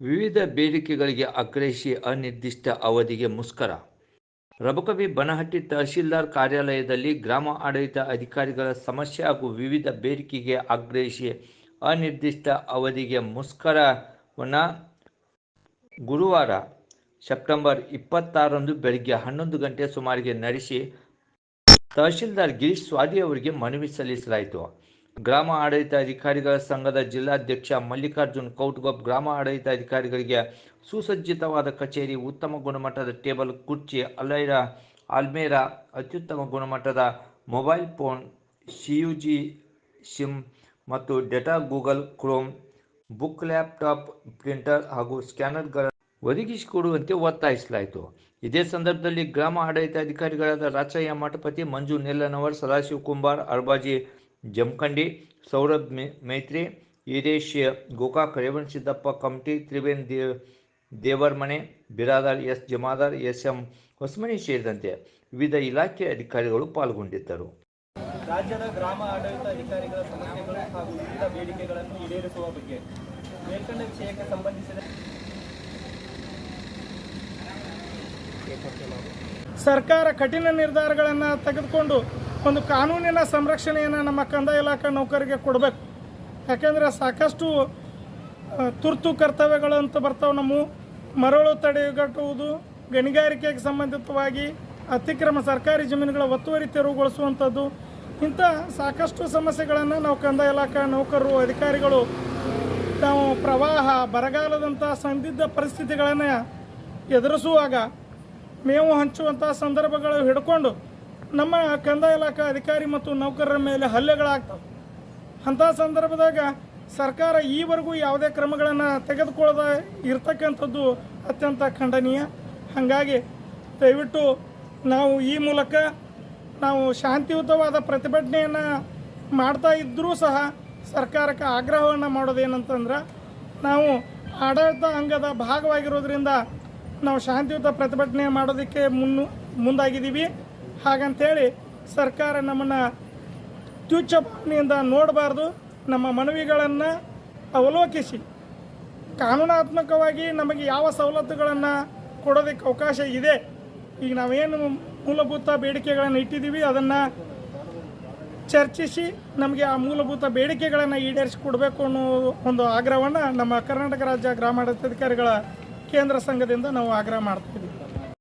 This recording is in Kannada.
ವಿವಿಧ ಬೇಡಿಕೆಗಳಿಗೆ ಆಗ್ರಹಿಸಿ ಅನಿರ್ದಿಷ್ಟ ಅವಧಿಗೆ ಮುಷ್ಕರ. ರಬಕವಿ ಬನಹಟ್ಟಿ ತಹಶೀಲ್ದಾರ್ ಕಾರ್ಯಾಲಯದಲ್ಲಿ ಗ್ರಾಮ ಆಡಳಿತ ಅಧಿಕಾರಿಗಳ ಸಮಸ್ಯೆ ಹಾಗೂ ವಿವಿಧ ಬೇಡಿಕೆಗೆ ಆಗ್ರಹಿಸಿ ಅನಿರ್ದಿಷ್ಟ ಅವಧಿಗೆ ಮುಷ್ಕರವನ್ನು ಗುರುವಾರ ಸೆಪ್ಟೆಂಬರ್ ಇಪ್ಪತ್ತಾರರಂದು ಬೆಳಗ್ಗೆ ಹನ್ನೊಂದು ಗಂಟೆ ಸುಮಾರಿಗೆ ನಡೆಸಿ ತಹಶೀಲ್ದಾರ್ ಗಿರೀಶ್ ಸ್ವಾದಿ ಅವರಿಗೆ ಮನವಿ ಸಲ್ಲಿಸಲಾಯಿತು. ಗ್ರಾಮ ಆಡಳಿತ ಅಧಿಕಾರಿಗಳ ಸಂಘದ ಜಿಲ್ಲಾಧ್ಯಕ್ಷ ಮಲ್ಲಿಕಾರ್ಜುನ್ ಕೌಟ್ಗೊಬ್ ಗ್ರಾಮ ಆಡಳಿತ ಅಧಿಕಾರಿಗಳಿಗೆ ಸುಸಜ್ಜಿತವಾದ ಕಚೇರಿ ಉತ್ತಮ ಗುಣಮಟ್ಟದ ಟೇಬಲ್, ಕುರ್ಚಿ, ಅಲೈರ ಆಲ್ಮೇರಾ ಅತ್ಯುತ್ತಮ ಗುಣಮಟ್ಟದ ಮೊಬೈಲ್ ಫೋನ್ ಸಿಯುಜಿ ಸಿಮ್ ಮತ್ತು data Google Chrome, book laptop, printer ಹಾಗೂ ಸ್ಕ್ಯಾನರ್ಗಳ ಒದಗಿಸಿಕೊಡುವಂತೆ ಒತ್ತಾಯಿಸಲಾಯಿತು. ಇದೇ ಸಂದರ್ಭದಲ್ಲಿ ಗ್ರಾಮ ಆಡಳಿತ ಅಧಿಕಾರಿಗಳಾದ ರಾಚಯ್ಯ ಮಠಪತಿ, ಮಂಜು ನೆಲ್ಲನವರ್ ಸದಾಶಿವ ಕುಂಬಾರ್, ಅರ್ಬಾಜಿ ಜಮಖಂಡಿ ಸೌರಭ್ ಮೇ Maitri ಈರೇಶ್ಯ Gokak Revansiddappa Kamati Triven Dev Devarmane Biradar S Jamadar S M Hosamani ಸೇರಿದಂತೆ ವಿವಿಧ ಇಲಾಖೆ ಅಧಿಕಾರಿಗಳು ಪಾಲ್ಗೊಂಡಿದ್ದರು. ರಾಜ್ಯದ ಗ್ರಾಮ ಆಡಳಿತ ಅಧಿಕಾರಿಗಳ ಸಮಸ್ಯೆಗಳು ಹಾಗೂ ವಿವಿಧ ಬೇಡಿಕೆಗಳನ್ನು ಈಡೇರಿಸುವ ಬಗ್ಗೆ ಮೇಲ್ಕಂಡ ವಿಷಯಕ್ಕೆ ಸಂಬಂಧಿಸಿದ ಸರ್ಕಾರ ಕಠಿಣ ನಿರ್ಧಾರಗಳನ್ನು ತೆಗೆದುಕೊಂಡು ಒಂದು ಕಾನೂನಿನ ಸಂರಕ್ಷಣೆಯನ್ನು ನಮ್ಮ ಕಂದಾಯ ಇಲಾಖೆ ನೌಕರಿಗೆ ಕೊಡಬೇಕು. ಯಾಕೆಂದರೆ ಸಾಕಷ್ಟು ತುರ್ತು ಕರ್ತವ್ಯಗಳು ಅಂತ ಬರ್ತಾವೆ. ನಮ್ಮ ಮರಳು ತಡೆಗಟ್ಟುವುದು ಗಣಿಗಾರಿಕೆಗೆ ಸಂಬಂಧಿತವಾಗಿ ಅತಿಕ್ರಮ ಸರ್ಕಾರಿ ಜಮೀನುಗಳ ಒತ್ತುವರಿ ತೆರವುಗೊಳಿಸುವಂಥದ್ದು. ಇಂಥ ಸಾಕಷ್ಟು ಸಮಸ್ಯೆಗಳನ್ನು ನಾವು ಕಂದಾಯ ಇಲಾಖೆ ನೌಕರರು, ಅಧಿಕಾರಿಗಳು, ನಾವು ಪ್ರವಾಹ, ಬರಗಾಲದಂಥ ಸಂದಿಗ್ಧ ಪರಿಸ್ಥಿತಿಗಳನ್ನು ಎದುರಿಸುವಾಗ ಮೇವು ಹಂಚುವಂಥ ಸಂದರ್ಭಗಳು ಹಿಡ್ಕೊಂಡು ನಮ್ಮ ಕಂದಾಯ ಇಲಾಖೆ ಅಧಿಕಾರಿ ಮತ್ತು ನೌಕರರ ಮೇಲೆ ಹಲ್ಲೆಗಳಾಗ್ತವೆ. ಅಂಥ ಸಂದರ್ಭದಾಗ ಸರ್ಕಾರ ಈವರೆಗೂ ಯಾವುದೇ ಕ್ರಮಗಳನ್ನು ತೆಗೆದುಕೊಳ್ಳದ ಇರ್ತಕ್ಕಂಥದ್ದು ಅತ್ಯಂತ ಖಂಡನೀಯ. ಹಾಗಾಗಿ ದಯವಿಟ್ಟು ನಾವು ಈ ಮೂಲಕ ನಾವು ಶಾಂತಿಯುತವಾದ ಪ್ರತಿಭಟನೆಯನ್ನು ಮಾಡ್ತಾ ಇದ್ದರೂ ಸಹ ಸರ್ಕಾರಕ್ಕೆ ಆಗ್ರಹವನ್ನು ಮಾಡೋದೇನಂತಂದ್ರೆ ನಾವು ಆಡಳಿತ ಅಂಗದ ಭಾಗವಾಗಿರೋದ್ರಿಂದ ನಾವು ಶಾಂತಿಯುತ ಪ್ರತಿಭಟನೆ ಮಾಡೋದಕ್ಕೆ ಮುನ್ನು ಮುಂದಾಗಿದ್ದೀವಿ. ಹಾಗಂತೇಳಿ ಸರ್ಕಾರ ನಮ್ಮನ್ನು ತುಚ್ಛ ಭಾವನೆಯಿಂದ ನೋಡಬಾರ್ದು. ನಮ್ಮ ಮನವಿಗಳನ್ನು ಅವಲೋಕಿಸಿ. ಕಾನೂನಾತ್ಮಕವಾಗಿ ನಮಗೆ ಯಾವ ಸವಲತ್ತುಗಳನ್ನು ಕೊಡೋದಕ್ಕೆ ಅವಕಾಶ ಇದೆ. ಈಗ ನಾವೇನು ಮೂಲಭೂತ ಬೇಡಿಕೆಗಳನ್ನು ಇಟ್ಟಿದ್ದೀವಿ, ಅದನ್ನು ಚರ್ಚಿಸಿ ನಮಗೆ ಆ ಮೂಲಭೂತ ಬೇಡಿಕೆಗಳನ್ನು ಈಡೇರಿಸಿಕೊಡ್ಬೇಕು ಅನ್ನೋ ಒಂದು ಆಗ್ರಹವನ್ನು ನಮ್ಮ ಕರ್ನಾಟಕ ರಾಜ್ಯ ಗ್ರಾಮಾಡಳಿತಾಧಿಕಾರಿಗಳ ಕೇಂದ್ರ ಸಂಘದಿಂದ ನಾವು ಆಗ್ರಹ ಮಾಡ್ತಿದ್ದೀವಿ